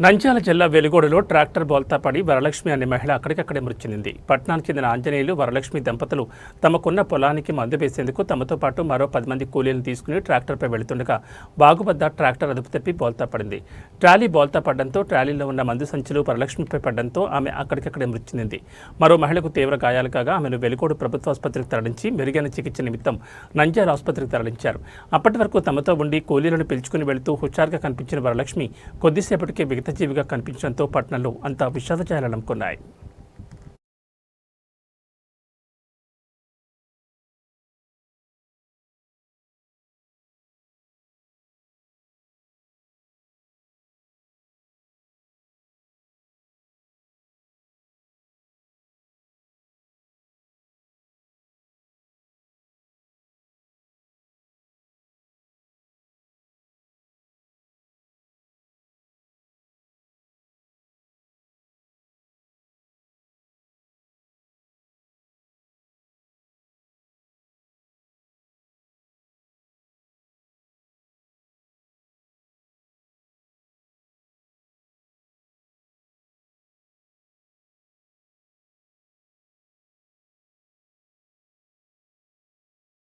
నంద్యాల జిల్లా వెలుగోడులో ట్రాక్టర్ బోల్తా పడి వరలక్ష్మి అనే మహిళ అక్కడికక్కడే మృతి చెందింది. పట్టణానికి చెందిన ఆంజనేయులు వరలక్ష్మి దంపతులు తమకున్న పొలానికి మందు వేసేందుకు తమతో పాటు మరో పది మంది కూలీలను తీసుకుని ట్రాక్టర్పై వెళుతుండగా బాగుబద్ద ట్రాక్టర్ అదుపు తప్పి బోల్తా పడింది. ట్రాలీ బోల్తా పడడంతో ట్రాలీలో ఉన్న మందు సంచులు వరలక్ష్మిపై పడడంతో ఆమె అక్కడికక్కడే మృతి చెందింది. మరో మహిళకు తీవ్ర గాయాలు కాగా ఆమెను వెలుగోడు ప్రభుత్వ ఆసుపత్రికి తరలించి మెరుగైన చికిత్స నిమిత్తం నంద్యాల ఆసుపత్రికి తరలించారు. అప్పటి వరకు తమతో ఉండి కూలీలను పిలుచుకుని వెళుతూ హుషారుగా కనిపించిన వరలక్ష్మి కొద్దిసేపటికే చిత్తజీవిగా కనిపించడంతో పట్టణంలో అంతా విషాద ఛాయలు అలుముకున్నాయి